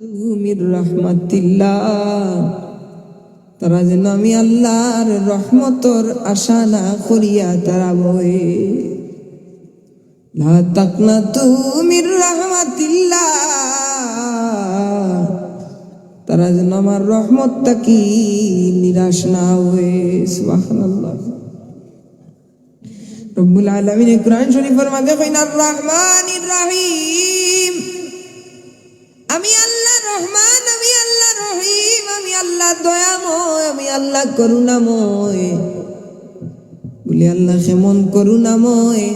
তুমির রহমতিল্লাহ। তারা যেন আমি আল্লাহর রহমতর আশা না করিয়া তারা বয়ে তুমির রহমতিল্লাহ। তারা যেন আমার রহমতটা কি নিরাশ না হয়ে। সুবহানাল্লাহ। রব্বুল আলামিন কোরআন শরীফের মাঝে কইনা রহমানির রহিম। আল্লাহ করুণাময়। বলি, আল্লাহ কেমন করুণাময়।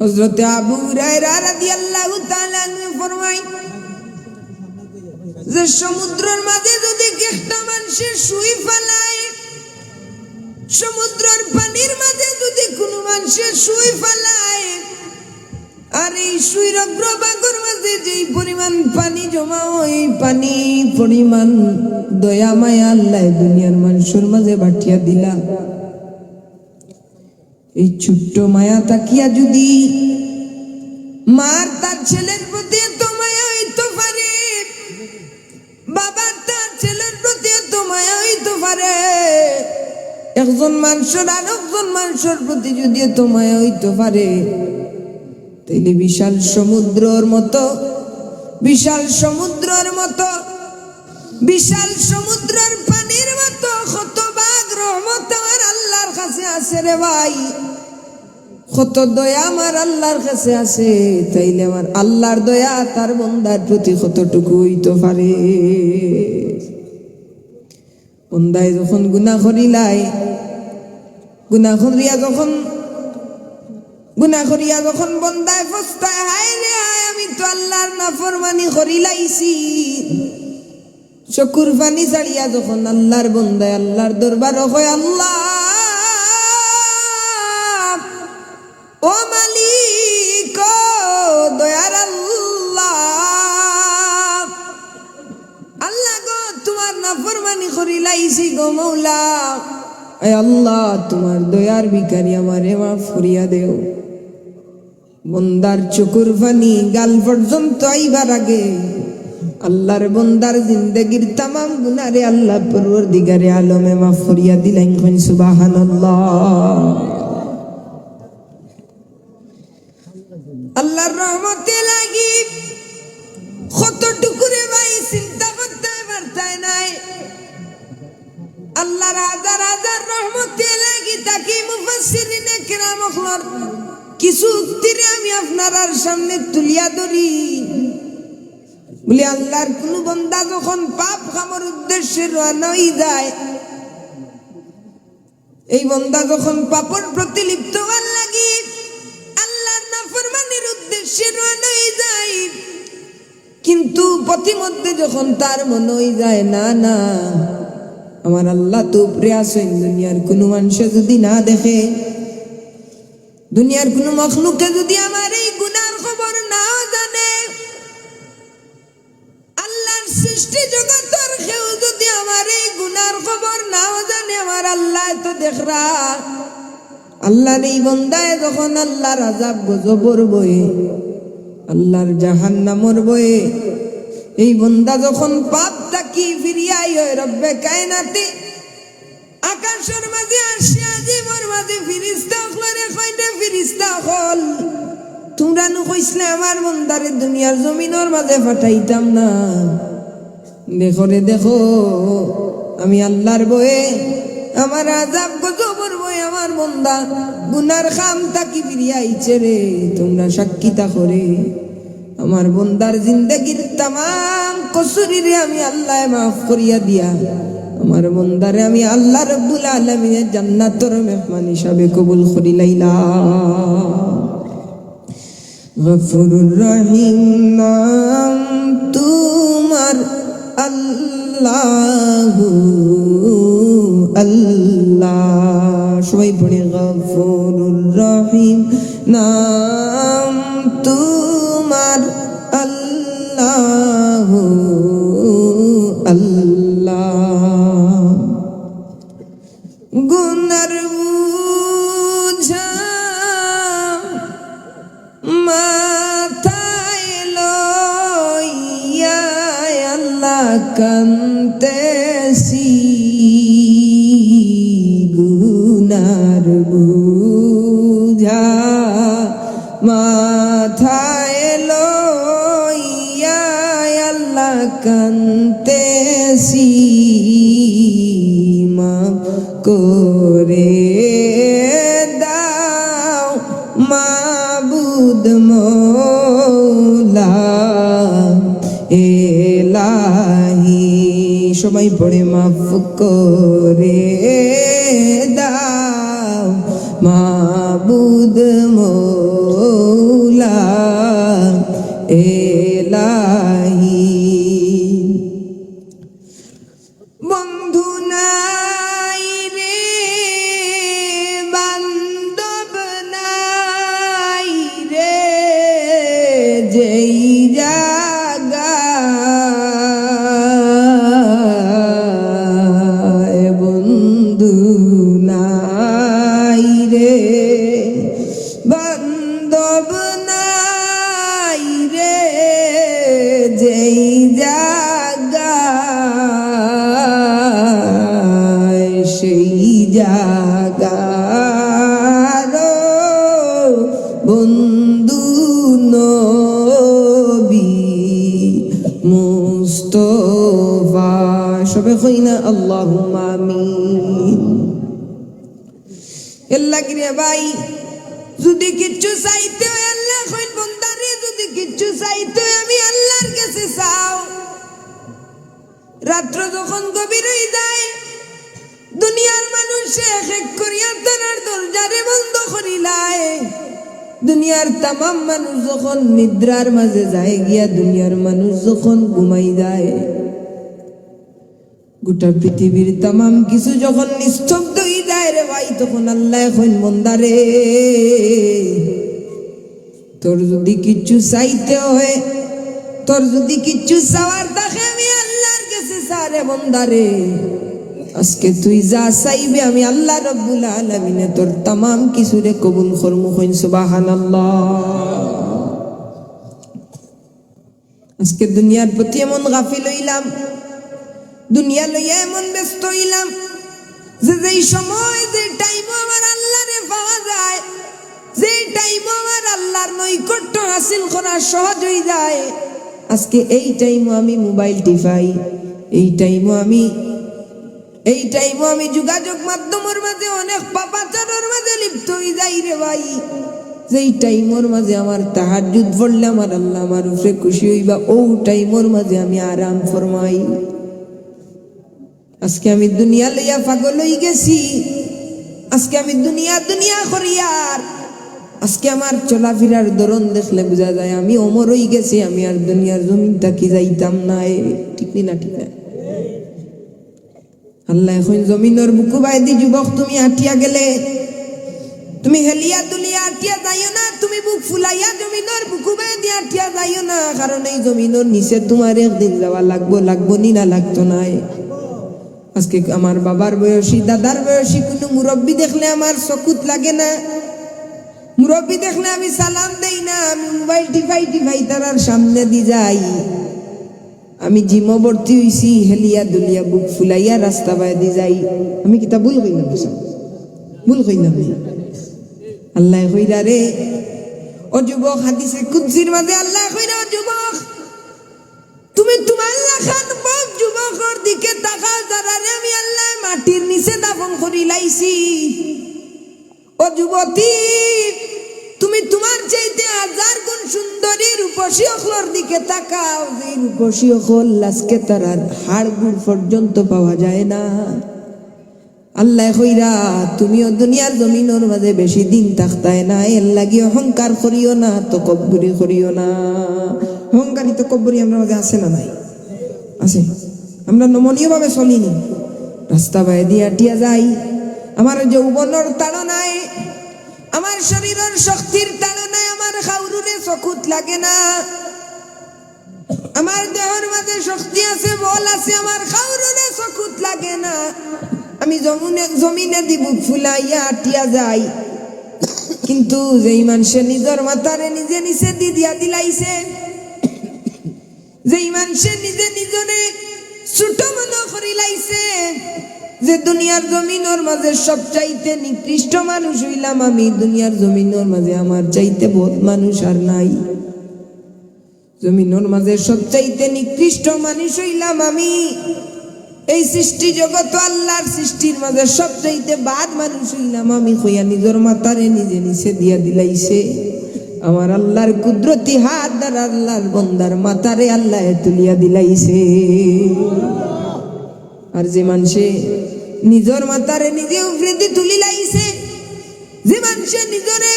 হজরতে আবু হুরায়রা রাদিয়াল্লাহু তাআলা আনহু ফরমায়, যে সমুদ্রের মাঝে যদি একটা মানুষের শুই ফেলায়, সমুদ্রের পানির মাঝে যদি কোনো মানুষের শুই ফেলায় আর এই সুইর অগ্রভাগের মাঝে যেই পরিমাণ পানি জমা এই পানি পরিমাণ দয়া, মায়া, আল্লাহ দুনিয়ার মানুষের মাঝে বাটিয়া দিলা। এই ছোট্ট মায়া তাকিয়া যদি মার তার ছেলের প্রতি এত মায়া হইতে পারে বাবার তার ছেলের প্রতি এত মায়া হইতে পারে একজন মানুষের আর একজন মানুষের প্রতি যদি এত মায়া হইতে পারে তাইলে বিশাল সমুদ্রর মতো, বিশাল সমুদ্রের মতো, বিশাল সমুদ্রের পানির মতো কত বাঘ রহমত আমার আল্লাহর কাছে আছে রে ভাই। কত দয়া আমার আল্লাহর কাছে আছে, তাইলে আমার আল্লাহর দয়া তার বন্দার প্রতি কতটুকু হইতে পারে। বন্দায় যখন গুণা করিলাই গুণা করিয়া যখন গুনা করিয়া যখন বন্দায় ফস্তায়, হায় রে, হায়, আমি তো আল্লাহর নাফরমানি করিলাইছি চকুর পানি ছাড়িয়া যখন আল্লাহর বন্দায়, আল্লাহর দরবার হয় আল্লাহ, ও মালিক দয়ার আল্লাহ আল্লাহ গো, তোমার নাফরমানি করিলাইছি গো মৌলা। আল্লাহ, তোমার দয়ার ভিকারি আমারে মাফ করিয়া দেও। বন্দার চকুর ফানি গাল পর্যন্ত আইবার আগে। আল্লাহর বন্দার জিন্দগির তামাম গুনারে আল্লাহ পূর্বর দিগারে আলমে মাফ করিয়া দিলেন সুবাহান আল্লাহর কিছু উক্তিরে আমি আপনার সামনে তুলিয়া ধরি। বলি, আল্লাহর কোন বন্দা যখন পাপ খামর উদ্দেশ্যে রওনা হয়ে যায়, এই বন্দা যখন পাপর প্রতি লিপ্ত হওয়ার লাগি, আল্লাহর নাফরমানির উদ্দেশ্যে রওনা হয়ে যায়। কিন্তু পথিমধ্যে যখন তার মনে হয়ে যায়, না না, আমার আল্লাহ তো উপরে আসেন দুনিয়ার কোনো মানুষে যদি না দেখে দুনিয়ার কোনো মখলুকে যদি আমার এই গুনার খবর নাও জানে, আল্লাহর সৃষ্টি জগতের কেউ যদি আমার এই গুনার খবর নাও জানে, আমার আল্লাহ তো দেখরা। আল্লাহর এই বন্দায় যখন আল্লাহর আজাব গজবর বয়ে, আল্লাহর জাহান্নামর বয়ে, এই বন্দা যখন পাপ তাকি ফিরিয়াই হয় রব্বে কায়নাতে, আকাশের মাঝে আসিয়া জীবর মাঝে ফিরিস্তা হল তোমরা নু কইসলে আমার বন্দারে দুনিয়ার জমিনের মাঝে ফাটাইতাম না। দেখো রে, দেখো, আমি আল্লাহর বয়ে, আমার আজাব গজবর বয়ে আমার বন্দা গুনার খাম তাকি ফিরিয়াইছে রে। তোমরা সাক্ষীতা করে আমার বন্দার জিন্দগির তাম কসুরিরে আমি আল্লাহ মাফ করিয়া দিয়া। আমার বন্দারে, আমি আল্লাহ রব্বুল আলমিনের জান্নাতর মেহমান হিসাবে কবুল করি, লাইলা। গফুরুর রহিম, নাম তোমার আল্লাহ আল্লাহ। সবাই পড়ে, গফুরুর রহিম, নাম তোমার আল্লাহ কান্তেছি গুনার বুঝা মাথায় লইয়া আল্লাহ কান্তেছি মা করে দাও মাবুদ মৌলা সবাই পড়ে মাফ করে। আল্লাহ কিরে ভাই? যদি কিচ্ছু চাইতে আল্লাহ কইন বন্দারে, যদি কিচ্ছু চাইতে আমি আল্লাহর কাছে চাও। রাত্র যখন গভীর হয়ে যায়, দুনিয়ার মানুষ এক এক করিয়া তার দরজারে বন্ধ করিলায় দুনিয়ার তামাম মানুষ যখন নিদ্রার মাঝে যায় গিয়া দুনিয়ার মানুষ যখন ঘুমাই যায়। গোটা পৃথিবীর তামাম কিছু যখন নিস্তব্ধ হয়ে যায় রে ভাই, তখন আল্লাহ এখন মন্দারে। তোর যদি কিচ্ছু চাইতে হয়, তোর যদি কিচ্ছু চাওয়ার থাকে আমি আল্লাহর কাছে সারে মন্দারে। আজকে তুই যা চাইবে, আমি আল্লাহ রব্বুল আলমিনে তোর তামাম কিছুরে কবুল করমু হইন সুবাহানাল্লাহ। আজকে দুনিয়ার প্রতি এমন গাফিল হইলাম দুনিয়া লইয়া এমন ব্যস্ত হইলাম যে যেই সময় যে টাইম আমার আল্লাহরে পাওয়া যায় যে টাইম আমার আল্লাহর নৈকট্য হাসিল করা সহজ হয়ে যায়, আজকে এই টাইমও আমি মোবাইল টিপাই, এই টাইমও আমি, এই টাইমও আমি যোগাযোগ মাধ্যমের মাঝে, অনেক পাপাচারের মাঝে লিপ্ত হয়ে যাই রে ভাই। যেই টাইমর মাঝে আমার তাহাজুদ পড়লে আমার আল্লাহ আমার উপরে খুশি হইবা, ও টাইমর মাঝে আমি আরাম ফরমাই। আজকে আমি দুনিয়া লইয়া পাগল হই গেছি। আজকে আমি দুনিয়া দুনিয়া করিয়ার। আজকে আমার চলাফেরার ধরন দেখলে বোঝা যায় আমি অমর হই গেছি, আমি আর দুনিয়ার জমিন তাকি যাইতাম না ঠিক নি ঠিক না। আল্লাহ এখন জমিনের বুকু বাইদি যুবক, তুমি আটিয়া গেলে। তুমি হেলিয়া দুলিয়া আটিয়া যাইও না, তুমি বুক ফুলাইয়া জমিনের বুকু বাইদি আটিয়া যাইও না, কারণ এই জমিনের নিচে তোমার একদিন যাওয়া লাগবো লাগবো নি না, লাগতো না। আজকে আমার বাবার বয়সী, দাদার বয়সী কোনো মুরব্বী দেখলে আমার চকুত লাগে না। মুরব্বী দেখলে আমি সালাম দেই না, আমি মোবাইল টিপাই টিপাই তারার সামনে দি যাই। আমি জিমবর্তী হইছি, হেলিয়া দুলিয়া বুক ফুলাইয়া রাস্তা বাই দি যাই। আমি কিতা ভুল কই না ভুল কই না? আল্লাহ কইরা রে, ও যুবক হাদিসে কুদসির মাঝে আল্লাহ কইরা, ও যুবক, তুমি তোমার লাখান বক দিকে তাকাও যারা রে, আমি আল্লাহ মাটির নিচে দাফন করি লাইছি। ও যুবতী, তুমি তোমার চাইতে হাজার গুণ সুন্দরী রূপসী অখলর দিকে তাকাও। যে রূপসী অখল আজকে তারার হাড় পর্যন্ত পাওয়া যায় না। আল্লাহ কইরা তুমিও দুনিয়ার জমিনের মাঝে বেশি দিন থাকতায় না। এর লাগি অহংকার করিও না তো কব্বুরি করিও না। অহংকারী তো কব্বুরি আমরা মাঝে আছে না নাই? আছে। আমরা নমনীয় ভাবে চলিনি রাস্তা বাই দিয়া টিয়া যাই। আমার যৌবনের তাড়নায় আমার শরীরের শক্তির তাড়নায় আমার খাউরুরে চকুত লাগে না। আমার দেহের মাঝে শক্তি আছে, বল আছে। আমার খাউরুরে চকুত লাগে না। আমি জমিনে জমিনে দিব ফুলাইয়া আটিয়া যাই। কিন্তু যেই মানুষে নিজের মাথারে নিজে নিজে দি দিয়া দিলাইছে, যেই মানুষে নিজে নিজরে ছোট মনে করি লাইছে যে দুনিয়ার জমিনের মাঝে সব চাইতে নিকৃষ্ট মানুষ হইলাম আমি। দুনিয়ার জমিনের মাঝে আমার চাইতে বহুত মানুষ আর নাই। জমিনের মাঝে সব চাইতে নিকৃষ্ট মানুষ হইলাম আমি। এই সৃষ্টি জগৎ আল্লাহর সৃষ্টির মাঝে সব চাইতে বাদ মানুষ হইলাম আমি। কইয়া নিজের মাতারে নিজে নিচে দিয়া দিলাইছে। আমার আল্লাহর কুদরতি হাত দ্বারা আল্লাহর বন্দার মাতারে আল্লাহ তুলিয়া দিলাইছে। আর যে মানুষে নিজের মাতারে নিজে উফরেদি তুলি লাইছে, যে মানুষে নিজরে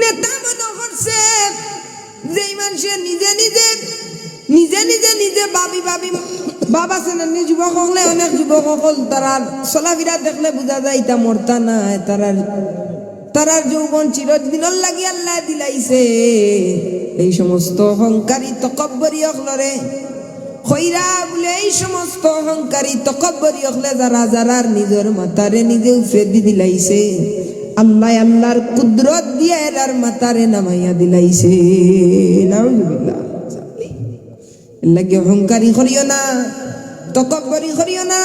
নেতা মনে করছে, যেই মানুষে নিজে নিজে নিজে নিজে নিজে বাবি বাবি বাবা সেনানি যুবক হলে অনেক যুবক সকল তারার চলাফিরা দেখলে বোঝা যায় ইটা মরতা না তারার তারার যৌবন চিরদিনের লাগি আল্লাহ দিলাইছে। এই সমস্ত অহংকারী তকব্বরী অকলরে খৈরা বলে এই সমস্ত অহংকারী তকব্বরী অকলে যারা যারার নিজের মাতারে নিজে উফরে দিলাইছে, আল্লাহ আল্লাহর কুদরত দিয়ে এরার মাতারে নামাইয়া দিলাইছে। লাগে অহংকারী করিও না, তকব্বরি করিও না।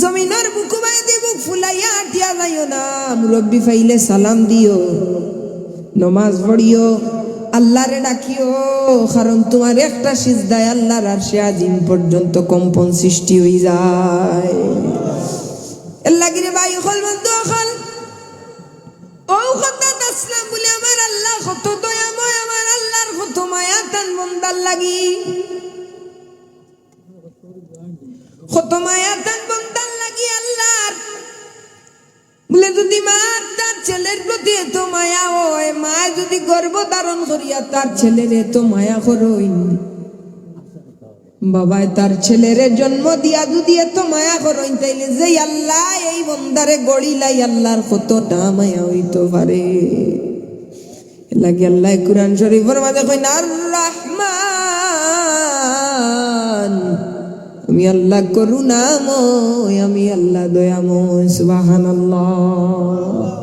জমিনের বুকু বাই দি বুক ফুলাইয়া আটিয়া যাইও না। মুরব্বি ফাইলে সালাম দিও, নমাজ পড়িও, আল্লাহরে ডাকিও। কারণ তোমার একটা সিজদায় আল্লাহর আর সে আজিম পর্যন্ত কম্পন সৃষ্টি হয়ে যায়। লাগিরে ভাই, হল বন্ধু, হল। ও কথা আসলাম বলে আমার আল্লাহ কত দয়াময়, আমার আল্লাহর কত মায়া টান বন্দার লাগি। কত মায়া টান বন্দার বলে, যদি মা তার ছেলের প্রতি এত মায়া হয়, মা যদি গর্ভ ধারণ করিয়া তার ছেলের এত মায়া করইন বাবায় তার ছেলেরে জন্ম দিয়া যদি এত মায়া করইন তাইলে যে আল্লাহ এই বন্দারে গড়িলাই আল্লাহর কতটা মায়া হইতে পারে? লাগে আল্লাহ কুরআন শরীফের মাঝে কইন আর রহমান আমি আল্লাহ করুণাময় আমি আল্লাহ দয়াময় সুবহানাল্লাহ।